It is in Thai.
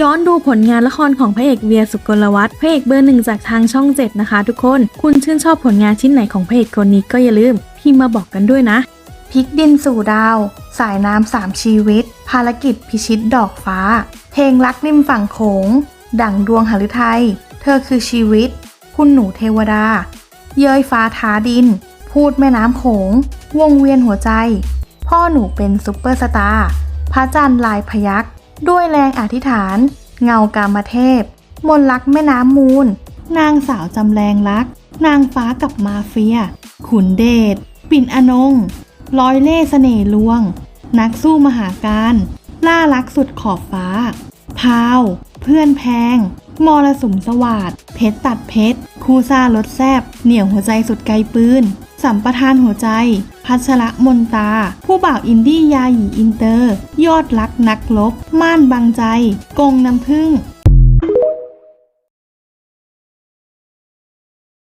ย้อนดูผลงานละครของพระเอกเวียสุกลวัฒน์พระเอกเบอร์หนึ่งจากทางช่องเจ็ดนะคะทุกคน คุณชื่นชอบผลงานชิ้นไหนของพระเอกคนนี้ก็อย่าลืมพิมพ์มาบอกกันด้วยนะพลิกดินสู่ดาว สายน้ำสามชีวิต ภารกิจพิชิตดอกฟ้า เพลงรักริมฝั่งโขง ดั่งดวงหฤทัย เธอคือชีวิต คุณหนูเทวดา เย้ยฟ้าท้าดิน พูดแม่น้ำโขง วงเวียนหัวใจ พ่อหนูเป็นซุปเปอร์สตาร์พระจันทร์ลายพยัก ด้วยแรงอธิษฐาน เงากามเทพ มนลักแม่น้ำมูล นางสาวจำแรงรัก นางฟ้ากับมาเฟีย ขุนเดช ปิ่นอนง ร้อยเล่เสน่ห์ลวง นักสู้มหาการ ล่ารักสุดขอบฟ้า พาว เพื่อนแพง มรสุมสวาดเพชรตัดเพชร คู่ซ่ารถแซบ เหนี่ยวหัวใจสุดไกลปืน สัมปทานหัวใจ พัชระมนตา ผู้บ่าวอินดี้ยาหยีอินเตอร์ ยอดรักนักลบ ม่านบางใจ กงน้ำพึ่ง